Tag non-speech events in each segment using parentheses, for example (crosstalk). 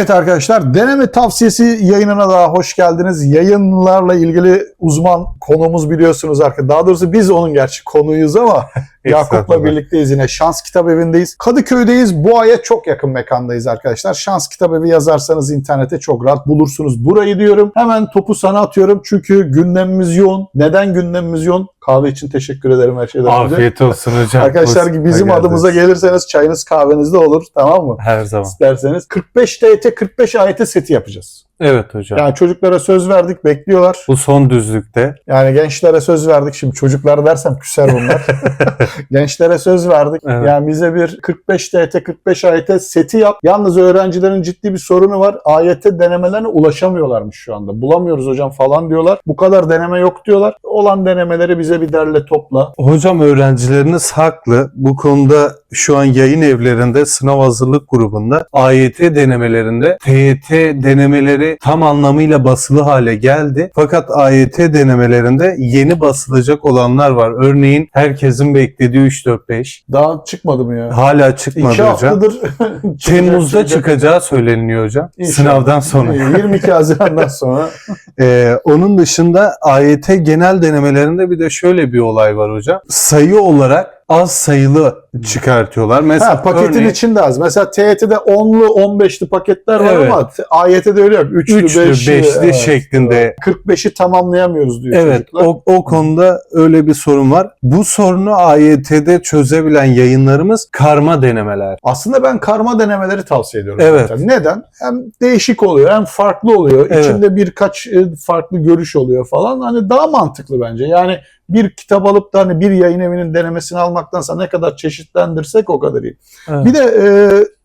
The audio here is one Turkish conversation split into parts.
Evet arkadaşlar deneme tavsiyesi yayınına daha hoş geldiniz. Yayınlarla ilgili uzman konuğumuz biliyorsunuz arkadaşlar. Daha doğrusu biz onun gerçi konuyuz ama (laughs) Yakup'la birlikteyiz yine. Şans Kitap Evi'ndeyiz. Kadıköy'deyiz. Bu aya çok yakın mekandayız arkadaşlar. Şans Kitap Evi yazarsanız internete çok rahat bulursunuz. Burayı diyorum. Hemen topu sana atıyorum. Çünkü gündemimiz yoğun. Neden gündemimiz yoğun? Kahve için teşekkür ederim her şeyden önce. Afiyet olsun hocam. Arkadaşlar Hoş bizim geldiniz. adımıza gelirseniz çayınız kahveniz de olur tamam mı? Her zaman. İsterseniz 45 TYT 45 AYT seti yapacağız. Evet hocam. Yani çocuklara söz verdik bekliyorlar. Bu son düzlükte. Yani gençlere söz verdik. Şimdi çocuklar dersem küser bunlar. (laughs) (laughs) gençlere söz verdik. Evet. Yani bize bir 45 TYT 45 AYT seti yap. Yalnız öğrencilerin ciddi bir sorunu var. AYT denemelerine ulaşamıyorlarmış şu anda. Bulamıyoruz hocam falan diyorlar. Bu kadar deneme yok diyorlar. Olan denemeleri bize bir derle topla. Hocam öğrencileriniz haklı. Bu konuda şu an yayın evlerinde sınav hazırlık grubunda AYT denemelerinde TYT denemeleri tam anlamıyla basılı hale geldi. Fakat AYT denemelerinde yeni basılacak olanlar var. Örneğin herkesin beklediği 3-4-5. Daha çıkmadı mı ya? Hala çıkmadı İki hocam. haftadır (laughs) Temmuz'da çıkacağı söyleniyor hocam. İnşallah. Sınavdan sonra. (laughs) 22 Haziran'dan sonra. (laughs) Ee, onun dışında AYT genel denemelerinde bir de şöyle bir olay var hocam. Sayı olarak az sayılı çıkartıyorlar. Mesela Ha, paketin örneğin içinde az. Mesela TYT'de 10'lu 15'li paketler var Evet. ama AYT'de öyle yok. 3'lü, üçlü, 5'li, beşli evet. şeklinde. 45'i tamamlayamıyoruz diyor Evet çocuklar. o, o konuda öyle bir sorun var. Bu sorunu AYT'de çözebilen yayınlarımız karma denemeler. Aslında ben karma denemeleri tavsiye ediyorum. Evet. zaten. Neden? Hem değişik oluyor hem farklı oluyor. Evet. İçinde birkaç e, farklı görüş oluyor falan. Hani daha mantıklı bence. Yani bir kitap alıp da hani bir yayın evinin denemesini almaktansa ne kadar çeşitlendirsek o kadar iyi. Evet. Bir de e,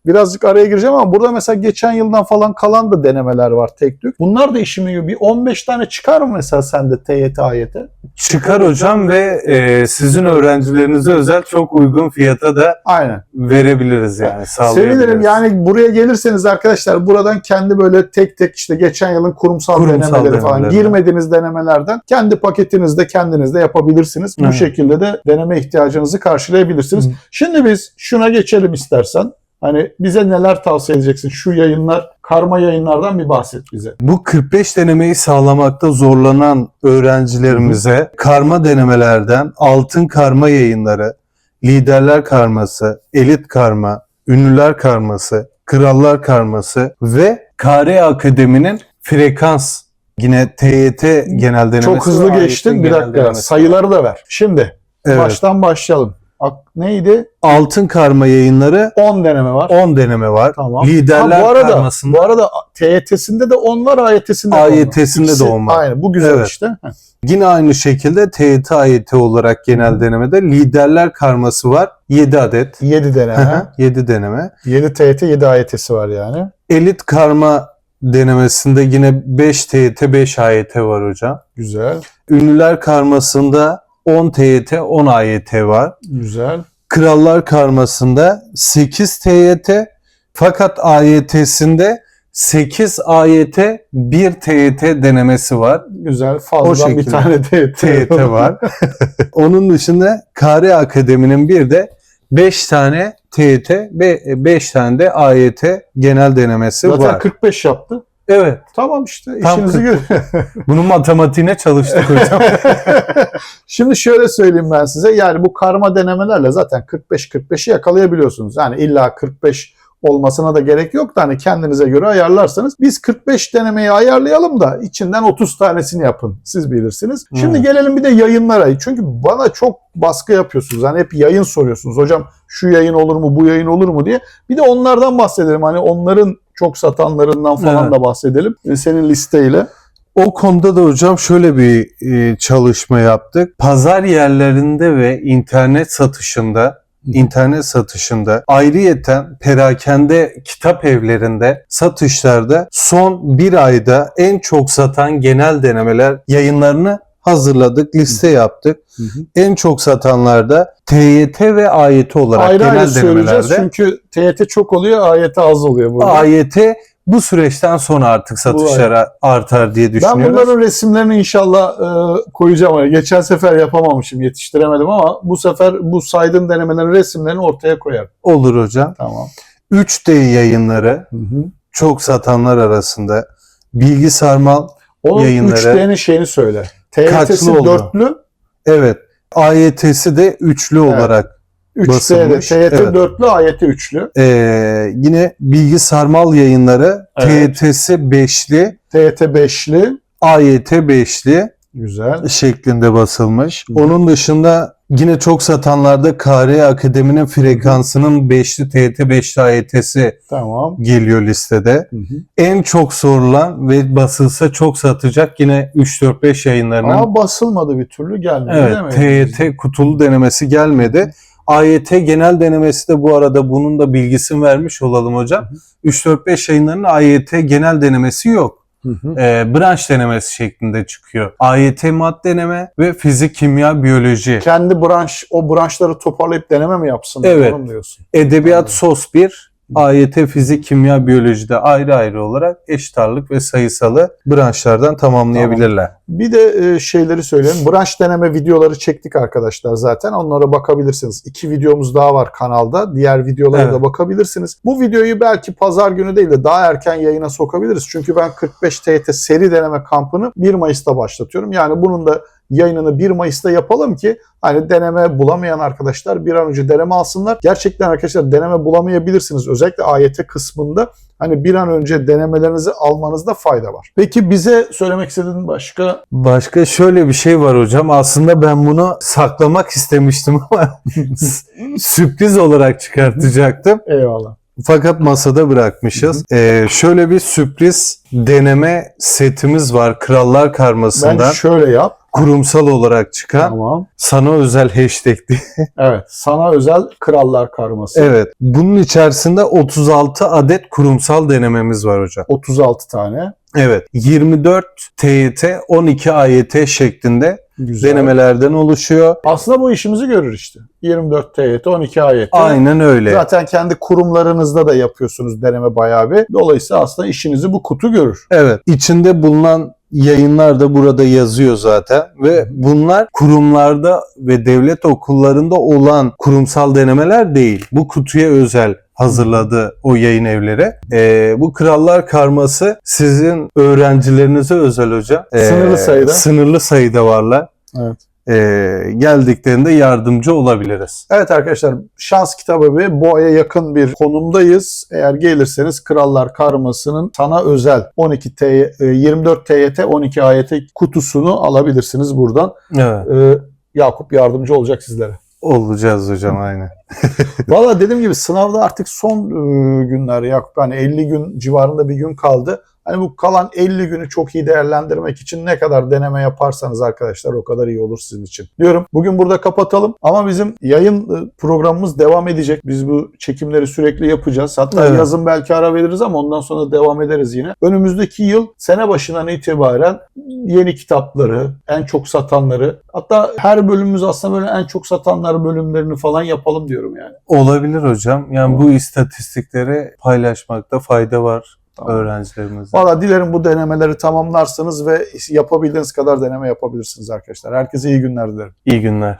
birazcık araya gireceğim ama burada mesela geçen yıldan falan kalan da denemeler var tek tük. Bunlar da işimi görüyor. Bir 15 tane çıkar mı mesela sende TYT, AYT? Çıkar hocam ve e, sizin öğrencilerinize özel çok uygun fiyata da Aynen. verebiliriz yani. sağlayabiliriz. Sevinirim. Yani buraya gelirseniz arkadaşlar buradan kendi böyle tek tek işte geçen yılın kurumsal, Kurumsal denemeleri falan girmediğiniz denemelerden kendi paketinizde kendiniz de yapabilirsiniz. Bu Evet. şekilde de deneme ihtiyacınızı karşılayabilirsiniz. Hı. Şimdi biz şuna geçelim istersen. Hani bize neler tavsiye edeceksin? Şu yayınlar, karma yayınlardan bir bahset bize. Bu 45 denemeyi sağlamakta zorlanan öğrencilerimize karma denemelerden altın karma yayınları, liderler karması, elit karma, ünlüler karması, krallar karması ve KR Akademi'nin frekans yine TYT genel denemesi. Çok hızlı geçtin. Bir dakika. denemesi. Sayıları da ver. Şimdi Evet. baştan başlayalım. Ak- neydi? Altın karma yayınları 10 deneme var. 10 deneme var. Tamam. Liderler Ha, bu arada, karmasında bu arada TYT'sinde de 10 var, AYT'sinde de 10 var. AYT'sinde de İkisi 10 var. Aynen bu güzel Evet. işte. Heh. Yine aynı şekilde TYT AYT olarak genel denemede liderler karması var. 7 adet. 7 deneme. 7 deneme. 7 TYT, 7 AYT'si var yani. Elit karma denemesinde yine 5 TYT 5 AYT var hocam. Güzel, Ünlüler karmasında 10 TYT 10 AYT var. güzel. Krallar karmasında 8 TYT fakat AYT'sinde 8 AYT 1 TYT denemesi var. Güzel. Fazladan şekilde. bir tane TYT, TYT var. (laughs) Onun dışında KR Akademi'nin bir de 5 tane TYT ve 5 tane de AYT genel denemesi Zaten var. 45 yaptı. Evet. Tamam işte Tam işinizi görün. (laughs) Bunun matematiğine çalıştık hocam. (laughs) Şimdi şöyle söyleyeyim ben size. Yani bu karma denemelerle zaten 45-45'i yakalayabiliyorsunuz. Yani illa 45 olmasına da gerek yok da hani kendinize göre ayarlarsanız biz 45 denemeyi ayarlayalım da içinden 30 tanesini yapın. Siz bilirsiniz. Şimdi Hmm. gelelim bir de yayınlara. Çünkü bana çok baskı yapıyorsunuz. Hani hep yayın soruyorsunuz. Hocam şu yayın olur mu, bu yayın olur mu diye. Bir de onlardan bahsedelim. Hani onların çok satanlarından falan Evet. da bahsedelim. Ee, Senin listeyle. O konuda da hocam şöyle bir e, çalışma yaptık. Pazar yerlerinde ve internet satışında internet satışında ayrıyeten perakende kitap evlerinde satışlarda son bir ayda en çok satan genel denemeler yayınlarını hazırladık, liste yaptık. En çok satanlarda TYT ve AYT olarak ayrı genel ayrı söyleyeceğiz denemelerde çünkü TYT çok oluyor, AYT az oluyor burada. AYT bu süreçten sonra artık satışlara artar diye ben düşünüyoruz. bunların resimlerini inşallah e, koyacağım. Geçen sefer yapamamışım, yetiştiremedim ama bu sefer bu saydığım denemelerin resimlerini ortaya koyarım. Olur hocam. Tamam. 3D yayınları Hı hı. çok satanlar arasında. Bilgi sarmal Onun Yayınları. 3D'nin şeyini söyle. TYT'si dörtlü, evet AYT'si de üçlü Evet. olarak 3D'de Basılmış, TYT evet. dörtlü, AYT üçlü. Ee, yine Bilgi Sarmal yayınları Evet. TYT'si beşli, TYT beşli. AYT beşli Güzel. şeklinde basılmış. Hı. Onun dışında yine çok satanlarda KR Akademi'nin frekansının beşli TYT beşli AYT'si Tamam. geliyor listede. Hı hı. En çok sorulan ve basılsa çok satacak yine 3-4-5 yayınlarının Ama basılmadı bir türlü gelmedi değil mi? Evet, TYT kutulu denemesi gelmedi. AYT genel denemesi de bu arada bunun da bilgisini vermiş olalım hocam. 3-4-5 yayınlarının AYT genel denemesi yok. Hı hı. Ee, branş denemesi şeklinde çıkıyor. AYT mat deneme ve fizik, kimya, biyoloji. Kendi branş, o branşları toparlayıp deneme mi yapsın? Evet. Diyorsun? Edebiyat Anladım. SOS 1, AYT fizik, kimya, biyolojide ayrı ayrı olarak eşit ağırlık ve sayısalı branşlardan tamamlayabilirler. Bir de e, şeyleri söyleyelim. Branş deneme videoları çektik arkadaşlar zaten. Onlara bakabilirsiniz. İki videomuz daha var kanalda. Diğer videolara Evet. da bakabilirsiniz. Bu videoyu belki pazar günü değil de daha erken yayına sokabiliriz. Çünkü ben 45 TYT seri deneme kampını 1 Mayıs'ta başlatıyorum. Yani bunun da yayınını 1 Mayıs'ta yapalım ki hani deneme bulamayan arkadaşlar bir an önce deneme alsınlar. Gerçekten arkadaşlar deneme bulamayabilirsiniz. Özellikle AYT kısmında hani bir an önce denemelerinizi almanızda fayda var. Peki bize söylemek istediğin başka Başka şöyle bir şey var hocam. Aslında ben bunu saklamak istemiştim (laughs) ama (laughs) sürpriz olarak çıkartacaktım. Eyvallah. Fakat masada bırakmışız. Ee, şöyle bir sürpriz deneme setimiz var. Krallar Karması'ndan Bence şöyle yap. Kurumsal olarak çıkan Tamam. sana özel hashtag diye. Evet. Sana özel krallar karması. Evet. Bunun içerisinde 36 adet kurumsal denememiz var hocam. 36 tane. Evet. 24 TYT, 12 AYT şeklinde Güzel. denemelerden oluşuyor. Aslında bu işimizi görür işte. 24 TYT, 12 AYT. Aynen öyle. Zaten kendi kurumlarınızda da yapıyorsunuz deneme bayağı bir. Dolayısıyla aslında işinizi bu kutu görür. Evet. İçinde bulunan yayınlar da burada yazıyor zaten ve bunlar kurumlarda ve devlet okullarında olan kurumsal denemeler değil. Bu kutuya özel hazırladı o yayın evleri. Ee, bu Krallar Karması sizin öğrencilerinize özel hocam. Ee, Sınırlı sayıda. Sınırlı sayıda varlar. Evet. Ee, geldiklerinde yardımcı olabiliriz. Evet arkadaşlar şans kitabı bir boğaya yakın bir konumdayız. Eğer gelirseniz Krallar Karması'nın sana özel 12 T, e, 24 TYT 12 AYT kutusunu alabilirsiniz buradan. Evet. Ee, Yakup yardımcı olacak sizlere. Olacağız hocam aynen. (laughs) Valla dediğim gibi sınavda artık son e, günler Yakup hani 50 gün civarında bir gün kaldı. Hani bu kalan 50 günü çok iyi değerlendirmek için ne kadar deneme yaparsanız arkadaşlar o kadar iyi olur sizin için. Diyorum bugün burada kapatalım ama bizim yayın e, programımız devam edecek. Biz bu çekimleri sürekli yapacağız. Hatta Evet. yazın belki ara veririz ama ondan sonra devam ederiz yine. Önümüzdeki yıl sene başından itibaren yeni kitapları, en çok satanları hatta her bölümümüz aslında böyle en çok satanlar bölümlerini falan yapalım diyorum yani. Olabilir hocam. Yani bu istatistikleri paylaşmakta fayda var Tamam. öğrencilerimizle. Valla dilerim bu denemeleri tamamlarsınız ve yapabildiğiniz kadar deneme yapabilirsiniz arkadaşlar. Herkese iyi günler dilerim. İyi günler.